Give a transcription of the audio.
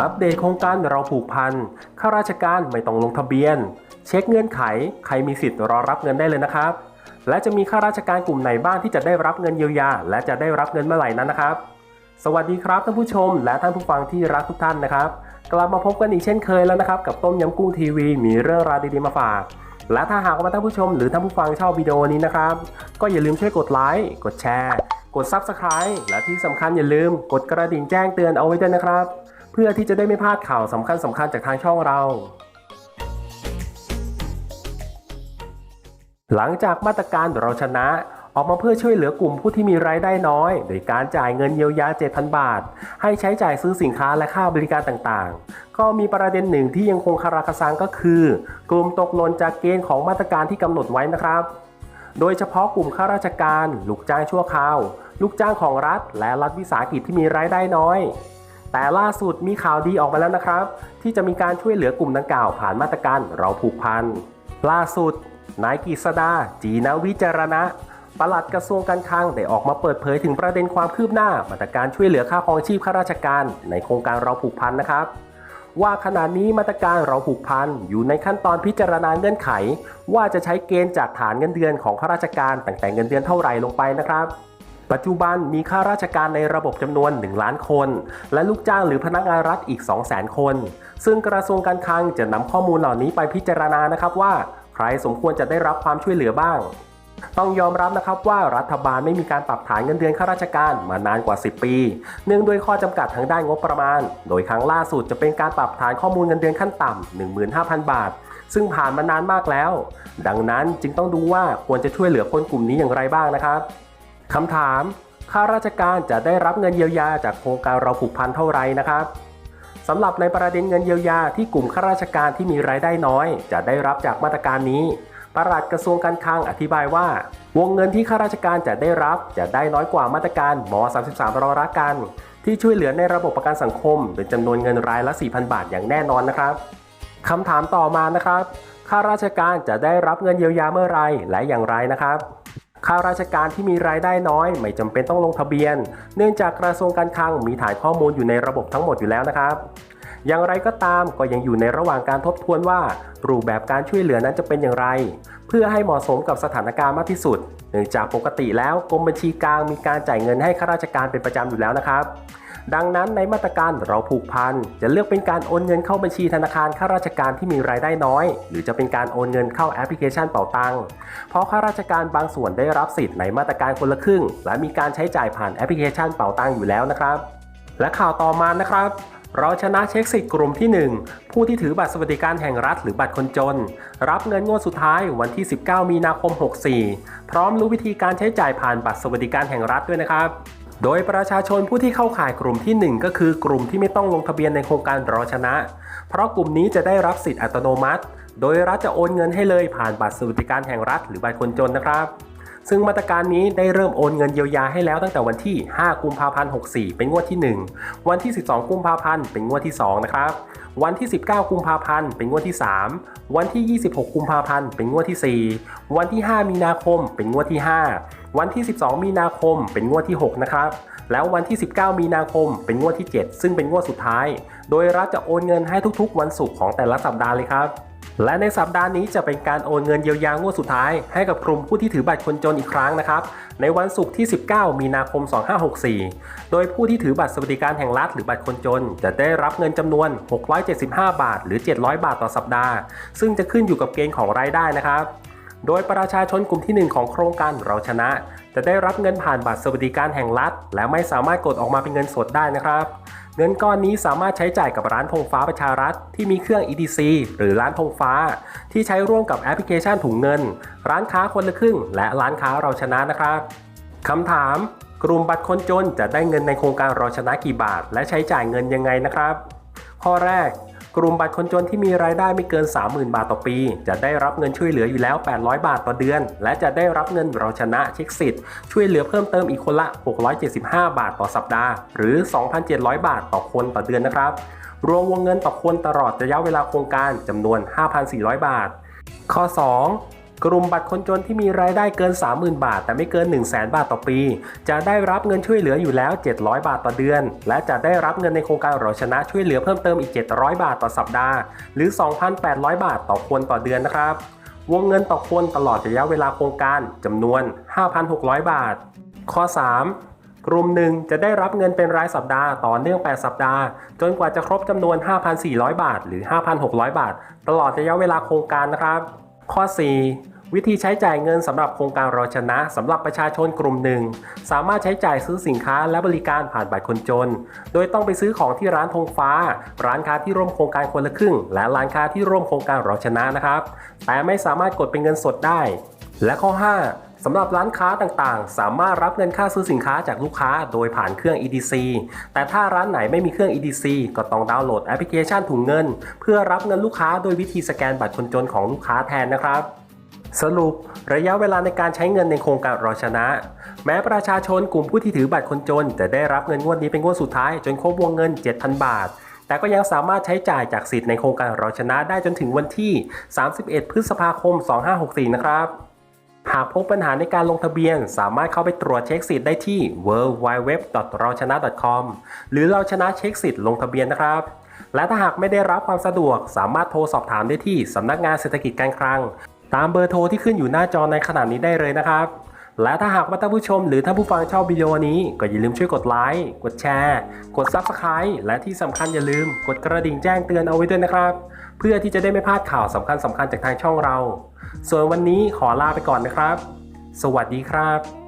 อัปเดตโครงการเราผูกพัน ข้าราชการไม่ต้องลงทะเบียน เช็คเงื่อนไข ใครมีสิทธิ์รอรับเงินได้เลยนะครับ และจะมีข้าราชการกลุ่มไหนบ้างที่จะได้รับเงินเยียวยา และจะได้รับเงินเมื่อไหร่นั้นนะครับ สวัสดีครับท่านผู้ชม และท่านผู้ฟังที่รักทุกท่านนะครับ กลับมาพบกันอีกเช่นเคยแล้วนะครับ กับต้มยำกุ้งทีวี มีเรื่องราวดีๆมาฝาก และถ้าหากว่าท่านผู้ชม หรือท่านผู้ฟังชอบวิดีโอนี้นะครับ ก็อย่าลืมช่วยกดไลค์ กดแชร์ กด Subscribe และที่สำคัญอย่าลืม กดกระดิ่งแจ้งเตือนเอาไว้ด้วยนะครับ เพื่อที่จะได้ไม่พลาดข่าวสำคัญสำคัญจากทางช่องเรา หลังจากมาตรการเราชนะออกมาเพื่อช่วยเหลือกลุ่มผู้ที่มีรายได้น้อย โดยการจ่ายเงินเยียวยา 7,000 บาท ให้ใช้จ่ายซื้อสินค้าและค่าบริการต่างๆ ก็มีประเด็นหนึ่งที่ยังคงคาราคาซังก็คือ กลุ่มตกหล่นจากเกณฑ์ของมาตรการที่กำหนดไว้นะครับ โดยเฉพาะกลุ่มข้าราชการ ลูกจ้างชั่วคราว ลูกจ้างของรัฐ และรัฐวิสาหกิจที่มีรายได้น้อย แต่ล่าสุดมีข่าวดีออกมาแล้วนะครับ ที่จะมีการช่วยเหลือกลุ่มดังกล่าวผ่านมาตรการเราผูกพัน ล่าสุด นายกฤษดา จีนวิจารณะปลัดกระทรวงการคลังได้ออกมาเปิดเผยถึงประเด็นความคืบหน้ามาตรการช่วยเหลือค่าครองชีพข้าราชการ ในโครงการเราผูกพันนะครับ ว่าขณะนี้มาตรการเราผูกพันอยู่ในขั้นตอนพิจารณาเงื่อนไข ว่าจะใช้เกณฑ์จากฐานเงินเดือนของข้าราชการตั้งแต่เงินเดือนเท่าไหร่ลงไปนะครับ ปัจจุบันมีข้าราชการในระบบจำนวน 1 ล้านคน และลูกจ้างหรือพนักงานรัฐอีก 2 0 0 0 0 0 คน ซึ่งกระทรวงการคลังจะนำข้อมูลเหล่านี้ไปพิจารณานะครับว่า ใครสมควรจะได้รับความช่วยเหลือบ้าง ต้องยอมรับนะครับว่ารัฐบาลไม่มีการปรับฐานเงินเดือนข้าราชการมานานกว่า 10 ปี เนื่องด้วยข้อจำกัดทางด้านงบประมาณ โดยครั้งล่าสุดจะเป็นการปรับฐานข้อมูลเงินเดือนขั้นต่ำ15,000 บาท ซึ่งผ่านมานานมากแล้ว ดังนั้นจึงต้องดูว่าควรจะช่วยเหลือคนกลุ่มนี้อย่างไรบ้างนะครับ คำถาม ข้าราชการจะได้รับเงินเยียวยาจากโครงการเราผูกพันเท่าไหร่นะครับสำหรับในประเด็นเงินเยียวยาที่กลุ่มข้าราชการที่มีรายได้น้อย จะได้รับจากมาตรการนี้ประหลัดกระทรวงการคลังอธิบายว่า วงเงินที่ข้าราชการจะได้รับจะได้น้อยกว่ามาตรการม33รอรักกัน ที่ช่วยเหลือในระบบประกันสังคมเป็นจำนวนเงินรายละ 4,000 บาทอย่างแน่นอนนะครับคำถามต่อมานะครับข้าราชการจะได้รับเงินเยียวยาเมื่อไรและอย่างไรนะครับ ข้าราชการที่มีรายได้น้อย ไม่จำเป็นต้องลงทะเบียน เนื่องจากกระทรวงการคลังมีฐานข้อมูลอยู่ในระบบทั้งหมดอยู่แล้วนะครับ อย่างไรก็ตามก็ยังอยู่ในระหว่างการทบทวนว่า รูปแบบการช่วยเหลือนั้นจะเป็นอย่างไร เพื่อให้เหมาะสมกับสถานการณ์มากที่สุด เนื่องจากปกติแล้วกรมบัญชีกลางมีการจ่ายเงินให้ข้าราชการเป็นประจำอยู่แล้วนะครับ ดังนั้นในมาตรการเราผูกพันจะเลือกเป็นการโอนเงินเข้าบัญชีธนาคารข้าราชการที่มีรายได้น้อย หรือจะเป็นการโอนเงินเข้าแอปพลิเคชันเป่าตังค์เพราะข้าราชการบางส่วนได้รับสิทธิ์ในมาตรการคนละครึ่ง และมีการใช้จ่ายผ่านแอปพลิเคชันเป่าตังค์อยู่แล้วนะครับ และข่าวต่อมานะครับเราชนะเช็คสิทธิ์กลุ่มที่ 1 ผู้ที่ถือบัตรสวัสดิการแห่งรัฐหรือบัตรคนจน รับเงินงวดสุดท้ายวันที่ 19 มีนาคม 64 พร้อมรู้วิธีการใช้จ่ายผ่านบัตรสวัสดิการแห่งรัฐด้วยนะครับ โดยประชาชนผู้ที่เข้าข่ายกลุ่มที่ 1 ก็คือกลุ่มที่ไม่ต้องลงทะเบียนในโครงการรอชนะ เพราะกลุ่มนี้จะได้รับสิทธิ์อัตโนมัติ โดยรัฐจะโอนเงินให้เลยผ่านบัตรสวัสดิการแห่งรัฐหรือบัตรคนจนนะครับ ซึ่งมาตรการนี้ได้เริ่มโอนเงินเยียวยาให้แล้วตั้งแต่วันที่ 5 กุมภาพันธ์ 64 เป็นงวดที่ 1 วันที่ 12 กุมภาพันธ์ เป็นงวดที่ 2 นะครับ วันที่ 19 กุมภาพันธ์ เป็นงวดที่ 3 วันที่ 26 กุมภาพันธ์ เป็นงวดที่ 4 วันที่ 5 มีนาคม เป็นงวดที่ 5 วันที่ 12 มีนาคม เป็นงวดที่ 6 นะครับแล้ววันที่ 19 มีนาคม เป็นงวดที่ 7 ซึ่งเป็นงวดสุดท้าย โดยรัฐจะโอนเงินให้ทุกๆ วันศุกร์ของแต่ละสัปดาห์เลยครับ และในสัปดาห์นี้จะเป็นการโอนเงินเยียวยางวดสุดท้าย ให้กับกลุ่มผู้ที่ถือบัตรคนจนอีกครั้งนะครับ ในวันศุกร์ที่ 19 มีนาคม 2564 โดยผู้ที่ถือบัตรสวัสดิการแห่งรัฐหรือบัตรคนจน จะได้รับเงินจำนวน 675 บาท หรือ 700 บาทต่อสัปดาห์ ซึ่งจะขึ้นอยู่กับเกณฑ์ของรายได้นะครับ โดยประชาชนกลุ่มที่ 1 ของโครงการเราชนะ จะได้รับเงินผ่านบัตรสวัสดิการแห่งรัฐ และไม่สามารถกดออกมาเป็นเงินสดได้นะครับ เงินก้อนนี้สามารถใช้จ่ายกับร้านธงฟ้าประชารัฐที่มีเครื่อง EDC หรือร้านธงฟ้า ที่ใช้ร่วมกับแอปพลิเคชันถุงเงิน ร้านค้าคนละครึ่ง และร้านค้าเราชนะนะครับคำถาม กลุ่มบัตรคนจนจะได้เงินในโครงการเราชนะกี่บาท และใช้จ่ายเงินยังไงนะครับ ข้อแรก กลุ่มบัตรคนจนที่มีรายได้ไม่เกิน 30,000 บาทต่อปี จะได้รับเงินช่วยเหลืออยู่แล้ว 800 บาทต่อเดือน และจะได้รับเงินเราชนะเช็คสิทธิ์ช่วยเหลือเพิ่มเติมอีกคนละ 675 บาทต่อสัปดาห์ หรือ 2,700 บาทต่อคนต่อเดือนนะครับรวมวงเงินต่อคนตลอดระยะเวลาโครงการจำนวน 5,400 บาท ข้อ 2 กลุ่มบัตรคนจนที่มีรายได้เกิน 30,000 บาท แต่ไม่เกิน 1 0 0 0 0 0 บาทต่อปี จะได้รับเงินช่วยเหลืออยู่แล้ว 700 บาทต่อเดือน และจะได้รับเงินในโครงการเราชนะช่วยเหลือเพิ่มเติมอีก 700 บาทต่อสัปดาห์ หรือ 2,800 บาทต่อคนต่อเดือนนะครับ วงเงินต่อคนตลอดระยะเวลาโครงการจำนวน 5,600 บาท ข้อ 3กลุ่มหนึ่งจะได้รับเงินเป็นรายสัปดาห์ต่อเนื่อง 8 สัปดาห์ จนกว่าจะครบจำนวน 5,400 บาท หรือ 5,600 บาท ตลอดระยะเวลาโครงการนะครับ ข้อ 4 วิธีใช้จ่ายเงินสำหรับโครงการเราชนะสำหรับประชาชนกลุ่มหนึ่ง สามารถใช้จ่ายซื้อสินค้าและบริการผ่านบัตรคนจน โดยต้องไปซื้อของที่ร้านธงฟ้า ร้านค้าที่ร่วมโครงการคนละครึ่ง และร้านค้าที่ร่วมโครงการเราชนะนะครับ แต่ไม่สามารถกดเป็นเงินสดได้ และข้อ 5 สำหรับร้านค้าต่างๆ สามารถรับเงินค่าซื้อสินค้าจากลูกค้าโดยผ่านเครื่อง EDC แต่ถ้าร้านไหนไม่มีเครื่อง EDC ก็ต้องดาวน์โหลดแอปพลิเคชันถุงเงิน เพื่อรับเงินลูกค้าโดยวิธีสแกนบัตรคนจนของลูกค้าแทนนะครับสรุประยะเวลาในการใช้เงินในโครงการราชนะ แม้ประชาชนกลุ่มผู้ที่ถือบัตรคนจน จะได้รับเงินงวดนี้เป็นงวดสุดท้ายจนครบวงเงิน 7,000 บาท แต่ก็ยังสามารถใช้จ่ายจากสิทธิ์ในโครงการราชนะได้จนถึงวันที่ 31 พฤษภาคม 2564 นะครับ หากพบปัญหาในการลงทะเบียน สามารถเข้าไปตรวจเช็คสิทธิ์ได้ที่ www.rauchana.com หรือเราชนะเช็คสิทธิ์ลงทะเบียนนะครับ และถ้าหากไม่ได้รับความสะดวก สามารถโทรสอบถามได้ที่สำนักงานเศรษฐกิจการคลัง ตามเบอร์โทรที่ขึ้นอยู่หน้าจอในขณะนี้ได้เลยนะครับ และถ้าหากว่าท่านผู้ชมหรือท่านผู้ฟังชอบวิดีโอนี้ ก็อย่าลืมช่วยกดไลค์กดแชร์ กด Subscribe และที่สำคัญอย่าลืมกดกระดิ่งแจ้งเตือนเอาไว้ด้วยนะครับ เพื่อที่จะได้ไม่พลาดข่าวสำคัญสำคัญจากทางช่องเรา ส่วนวันนี้ขอลาไปก่อนนะครับ สวัสดีครับ